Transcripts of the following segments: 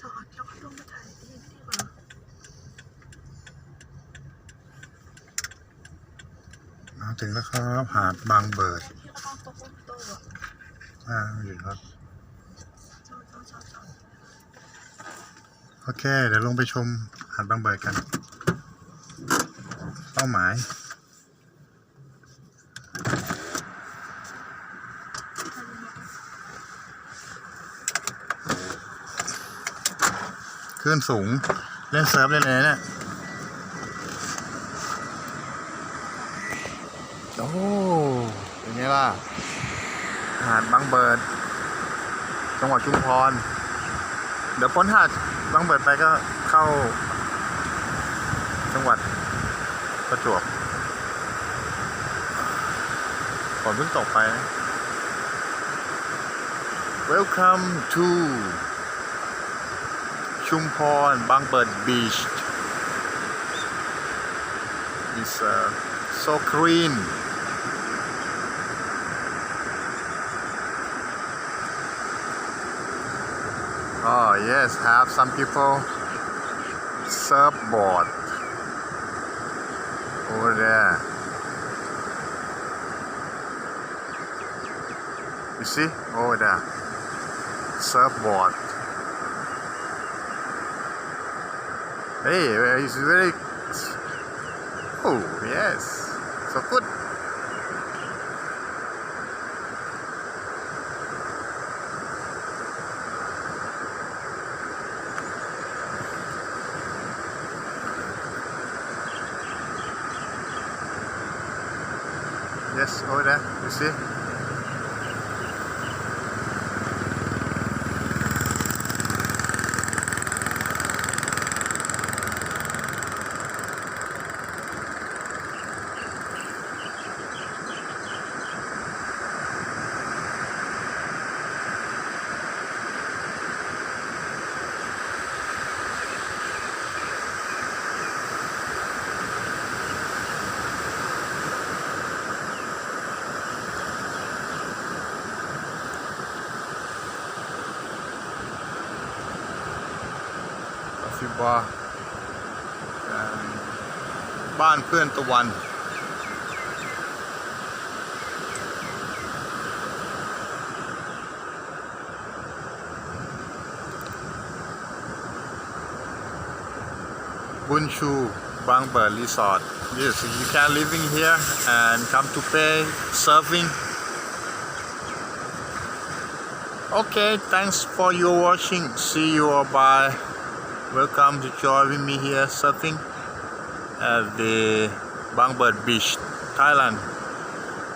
จอดแล้วก็ลงมาถ่ายเองดีกว่ามาถึงแล้วครับหาดบางเบิดที่เราต้องโต๊ะโต๊ะอะอ่าอยู่ครับ จอดจอดจอดจอดโอเค เดี๋ยวลงไปชมหาดบางเบิดกัน เป้าหมาย คลื่นสูง เล่นเซิร์ฟได้เลยเนี่ยโอ้เป็นไงล่ะ หาดบางเบิด จังหวัดชุมพร เดี๋ยวพ้นหาดบางเบิดไปก็เข้า จังหวัดประจวบฝนเพิ่งตกไป Welcome to ชุมพรบางเบิด Beach It's uh, so clean Oh yes, have some people surfboard over there. You see over there, surfboard. Hey, he's very. Oh yes, so good. Yes, over there. You see? กาซิบาบ้านเพื่อนตะวัน บุญชูบางเบิร์รีสอร์ท yes you can living here and come to pay surfing okay thanks for your watching see you bye welcome to join me here surfing at the Bangbird Beach Thailand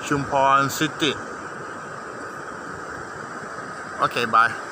Chumphon City. Okay bye